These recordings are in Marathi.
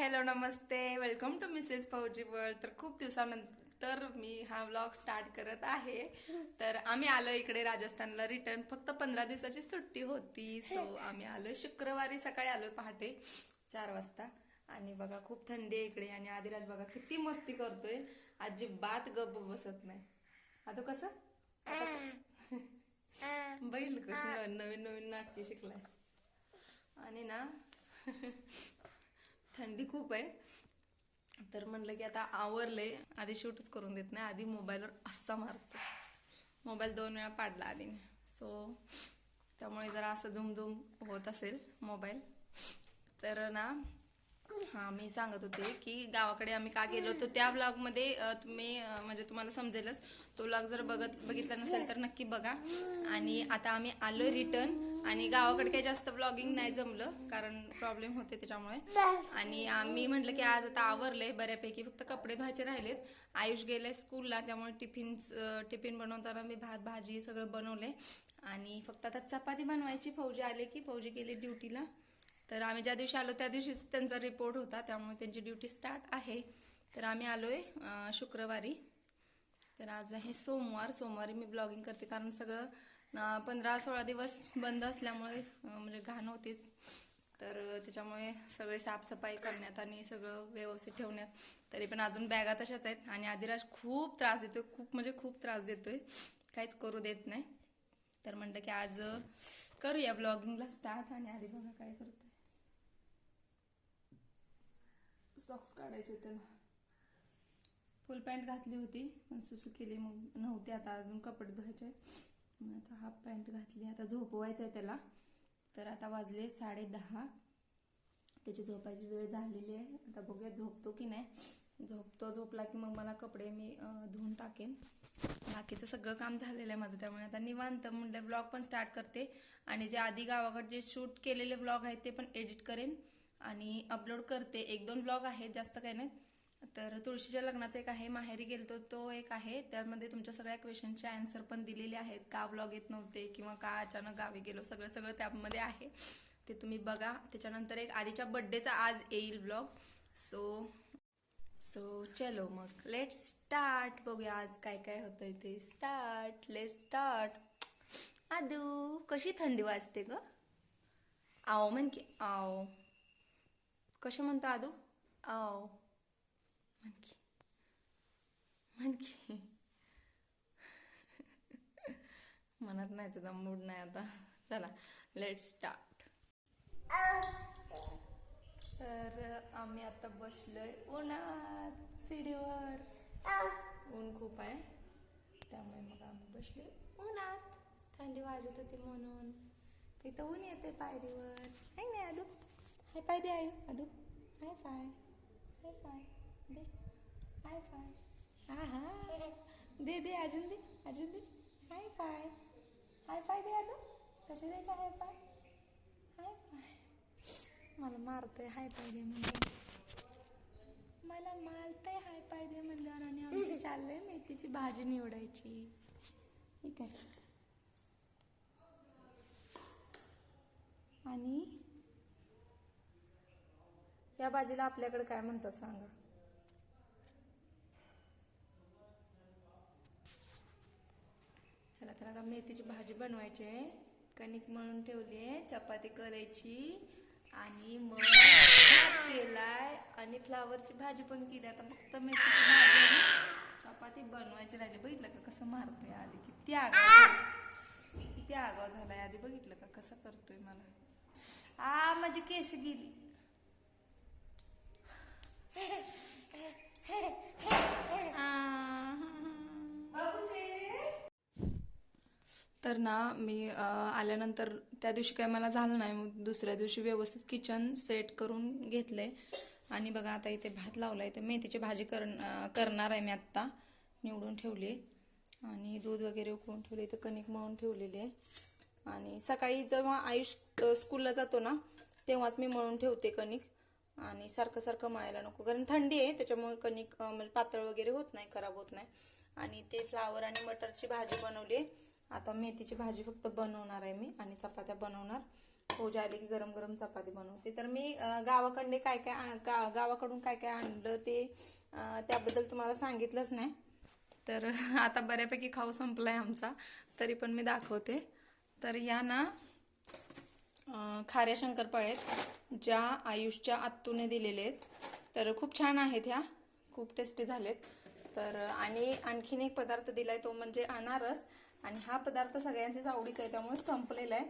Hello Namaste. Welcome to Mrs Fauji world तर खूप दिवसानंतर मी हा व्लॉग स्टार्ट करत आहे. तर आम्ही आलो इकडे राजस्थानला रिटर्न फक्त पंधरा दिवसाची सुट्टी होती. सो आम्ही आलो शुक्रवारी सकाळी आलो पहाटे चार वाजता. आणि बघा खूप थंडी आहे इकडे. आणि आदिराज बघा किती मस्ती करतोय. अजिबात गप बसत नाही. आता कसं? बैल कशी नवीन नवीन नाटके शिकलाय. आणि ना थंडी खूप आहे. तर म्हणलं की आता आवरले आधी शूटच करून देत नाही. आधी मोबाईलवर असा मारतो. मोबाईल दोन वेळा पाडला आधीने. सो त्यामुळे जरा असं झुमझुम होत असेल मोबाईल. तर ना हां मी सांगत होते की गावाकडे आम्ही का गेलो होतो त्या ब्लॉगमध्ये तुम्ही म्हणजे तुम्हाला समजेलच. तो ब्लॉग जर बघत बघितला नसेल तर नक्की बघा. आणि आता आम्ही आलो रिटर्न आणि गावाकडे काही जास्त ब्लॉगिंग नाही जमलं कारण प्रॉब्लेम होते त्याच्यामुळे. आणि आम्ही म्हटलं की आज आता आवरले बऱ्यापैकी फक्त कपडे धुवायचे राहिलेत. आयुष गेले स्कूलला त्यामुळे टिफिन टिफिन बनवताना मी भात भाजी सगळं बनवले आणि फक्त आता चपाती बनवायची फौजी आले की फौजी गेली ड्युटीला तर आम्ही ज्या दिवशी आलो त्या दिवशीच त्यांचा रिपोर्ट होता त्यामुळे त्यांची ड्युटी स्टार्ट आहे. तर आम्ही आलोय शुक्रवारी. तर आज आहे सोमवार सोमवारी मी ब्लॉगिंग करते कारण सगळं पंधरा सोळा दिवस बंद असल्यामुळे म्हणजे घाण होतीच तर त्याच्यामुळे सगळे साफसफाई करण्यात आणि सगळं व्यवस्थित ठेवण्यात तरी पण अजून बॅगा तशाच आहेत. आणि आदिराज खूप त्रास देतोय खूप म्हणजे खूप त्रास देतोय. काहीच करू देत नाही. तर म्हणलं की आज करूया ब्लॉगिंगला स्टार्ट आणि आधी बघा काय करतोय. सॉक्स काढायचे त्याला फुल पॅन्ट घातली होती पण सुसू केली मग नव्हती. आता अजून कपडे धुवायचे मी आता हाफ पॅन्ट घातली आता झोपवायचं आहे त्याला. तर आता वाजले साडे दहा. त्याची झोपायची वेळ झालेली आहे. आता बघूया झोपतो की नाही. झोपतो झोपला की मग मला कपडे मी धुवून टाकेन. बाकीचं सगळं काम झालेलं आहे माझं. त्यामुळे आता निवांत म्हणलं व्लॉग पण स्टार्ट करते. आणि जे आधी गावाकडे जे शूट केलेले व्लॉग आहेत ते पण एडिट करेन. आणि अपलोड करते. एक दोन ब्लॉग आहेत जास्त काही नाही. तर तुळशीच्या लग्नाचं एक आहे माहेरी गेलतो तो एक आहे. त्यामध्ये तुमच्या सगळ्या क्वेश्चनचे आन्सर पण दिलेले आहेत. का ब्लॉग येत नव्हते किंवा का अचानक गावी गेलो सगळं सगळं त्यामध्ये आहे. ते तुम्ही बघा. त्याच्यानंतर एक आधीच्या बड्डेचा आज येईल ब्लॉग सो सो चलो मग. लेट स्टार्ट बघूया आज काय काय होतंय ते. स्टार्ट लेट स्टार्ट आदू कशी थंडी वाजते ग? आओ म्हण की आओ. कसे म्हणतो आदू? आओ. Monkey. Monkey. मनात म्हणत नाही तुझा मूड नाही आता. चला लेट स्टार्ट तर आम्ही आता बसलोय उन्हात सीडीवर ऊन खूप आहे. त्यामुळे मग आम्ही बसले उन्हात. थंडी वाजत होती म्हणून. तिथं ऊन येते पायरीवर. आहे नाही अदू. हाय पाय दे आयु. अदू. High five. High five. दे. हाय फाय हा हा दे दे अजून दे अजून दे. हाय फाय हाय फाय दे अदू कसे द्यायचे हाय फाय हाय फाय मला मारतंय हाय फाय दे म्हणजे मला मारतंय हाय फाय दे म्हणल्यावर आणि आमची चाललंय मेथीची भाजी निवडायची. ठीक आहे आणि या भाजीला आपल्याकडे काय म्हणतात सांगा? तर आता मेथीची भाजी बनवायची आहे. कणिक मळून ठेवली आहे. चपाती करायची आणि मग भात केलाय आणि फ्लावरची भाजी पण केली. आता फक्त मेथीची भाजी चपाती बनवायची राहिली. बघितलं का कसं मारतोय आधी? किती आगाव किती आगाव झालाय आधी. बघितलं का कसं करतोय मला? आ माझी केस गेली. तर ना मी आल्यानंतर त्या दिवशी काय मला झालं नाही. मग दुसऱ्या दिवशी व्यवस्थित किचन सेट करून घेतले आणि बघा आता इथे भात लावला इथे मेथीची भाजी कर करणार आहे मी आत्ता. निवडून ठेवली आणि दूध वगैरे उकळून ठेवले इथे कणिक मळून ठेवलेली आहे. आणि सकाळी जेव्हा आयुष स्कूलला जातो ना तेव्हाच मी मळून ठेवते कणिक. आणि सारखं सारखं मळायला नको. कारण थंडी आहे त्याच्यामुळे कणिक म्हणजे पातळ वगैरे होत नाही खराब होत नाही. आणि ते फ्लावर आणि मटरची भाजी बनवली आहे. आता मेथीची भाजी फक्त बनवणार आहे मी आणि चपात्या बनवणार. पूजा आली की गरम गरम चपाती बनवते. तर मी अं, गावाकडे काय काय आण- गा- गावाकडून काय काय आणलं ते त्याबद्दल तुम्हाला सांगितलंच नाही. तर आता बऱ्यापैकी खाऊ संपलाय आमचा. तरी पण मी दाखवते. तर या ना खाऱ्या शंकरपाळ्यात ज्या आयुषच्या आत्तूने दिलेले आहेत. तर खूप छान आहेत ह्या. खूप टेस्टी झालेत. तर आणि आणखीन एक पदार्थ दिला आहे तो म्हणजे अनारस. आणि हा पदार्थ सगळ्यांच्याच आवडीचा आहे त्यामुळे संपलेला आहे.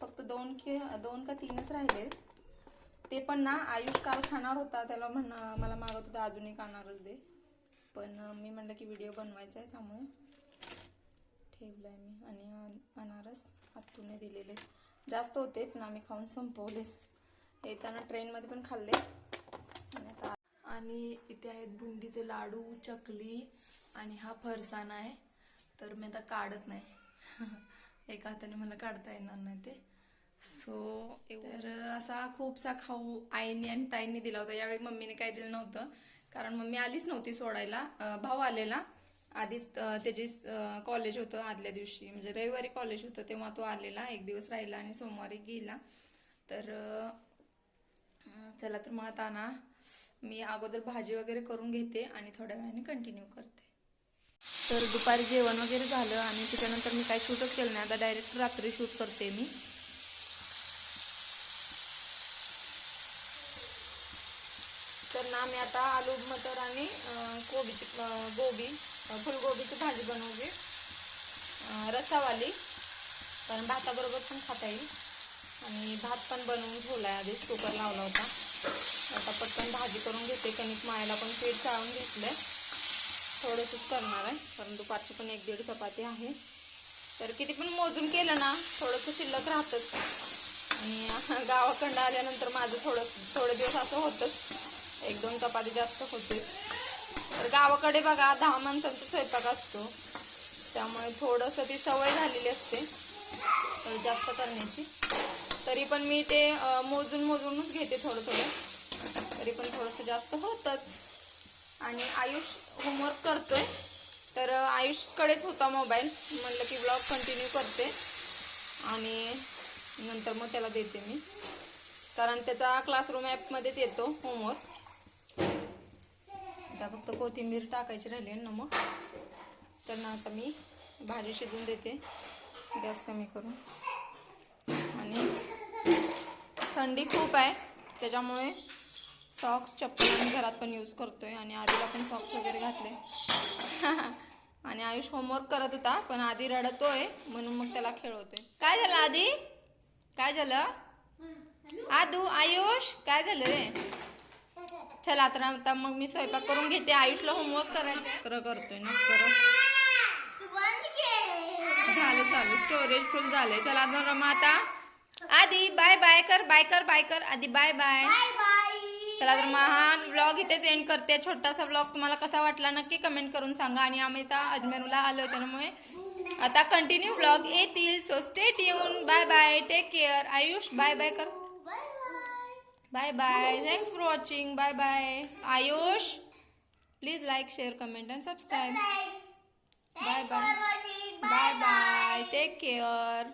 फक्त दोन कि दोन का तीनच राहिले. ते पण ना आयुष काल खाणार होता त्याला म्हण मला मागत होता अजून एक अनारस दे. पण मी म्हणलं की व्हिडिओ बनवायचा आहे त्यामुळे ठेवलाय मी. आणि अन- अनारस आत्तूने दिलेले. जास्त होते पण आम्ही खाऊन संपवले. येताना ट्रेनमध्ये पण खाल्ले. आणि आता आणि इथे आहेत बुंदीचे लाडू चकली आणि हा फरसाणा आहे. तर मी आता काढत नाही. एका हाताने मला काढता येणार नाही ते. सो तर असा खूपसा खाऊ आईने आणि ताईंनी दिला होता. यावेळी मम्मीने काय दिलं नव्हतं. कारण मम्मी आलीच नव्हती सोडायला. भाऊ आलेला. आधीच त्याची कॉलेज होतं आदल्या दिवशी. म्हणजे रविवारी कॉलेज होतं तेव्हा तो आलेला. एक दिवस राहिला आणि सोमवारी गेला. तर चला तर मग आता ना मी अगोदर भाजी वगैरे करून घेते आणि थोड्या वेळाने कंटिन्यू करते. तर दुपारी जेवण वगैरे झालं आणि त्याच्यानंतर मी काही शूटच केलं नाही. आता डायरेक्ट रात्री शूट करते मी. तर ना मी आता आलू मटर आणि कोबीची गोबी फुलगोबीची भाजी बनवली. रसावाली. कारण भाताबरोबर पण खाता येईल. आणि भात पण बनवून ठेवला आहे आधीच कुकर लावला होता. आता पटकन भाजी करून घेते. कणिक मायला पण पीठ चाळून घेतलंय. थोडंसंच करणार आहे कारण दुपारची पण एक दीड चपाती आहे. तर किती पण मोजून केलं ना थोडंसं शिल्लक राहतच. आणि गावाकडं आल्यानंतर माझं थोडं थोडे दिवस असं होतंच. एक दोन चपाती जास्त होते. तर गावाकडे बघा दहा माणसांचा स्वयंपाक असतो. त्यामुळे थोडंसं ती सवय झालेली असते तर जास्त करण्याची. तरी पण मी ते मोजून मोजूनच घेते थोडं थोडं. तरी पण थोडंसं जास्त होतंच. आणि आयुष होमवर्क करतोय. तर आयुषकडेच होता मोबाईल म्हणलं की ब्लॉग कंटिन्यू करते. आणि नंतर मग त्याला देते मी. कारण त्याचा क्लासरूम ॲपमध्येच येतो होमवर्क आता फक्त कोथिंबीर टाकायची राहिली ना मग. तर ना आता मी भाजी शिजवून देते. गॅस कमी करून. आणि थंडी खूप आहे. त्याच्यामुळे सॉक्स चप्पल आम्ही घरात पण यूज करतोय आणि आधीला पण सॉक्स वगैरे घातले. आणि आयुष होमवर्क करत होता पण आधी रडतोय म्हणून मग त्याला खेळवतोय. काय झालं आधी? काय झालं? आदू आयुष काय झालं रे? चला तर आता मग मी स्वयंपाक करून घेते. आयुषला होमवर्क करायचं करतोय ना झालं चालू स्टोरेज फुल झालंय. चला आता आधी बाय बाय कर बाय कर बाय कर. आधी बाय बाय चला तर मग हा ब्लॉग इथेच एंड करते. छोटासा ब्लॉग तुम्हाला कसा वाटला नक्की कमेंट करून सांगा. आणि आम्ही आता अजमेरला आलो त्यामुळे आता कंटिन्यू ब्लॉग येतील. So stay tune bye bye take care Ayush bye bye कर. Bye bye thanks for watching bye bye Ayush please like share comment and subscribe bye bye bye bye take care.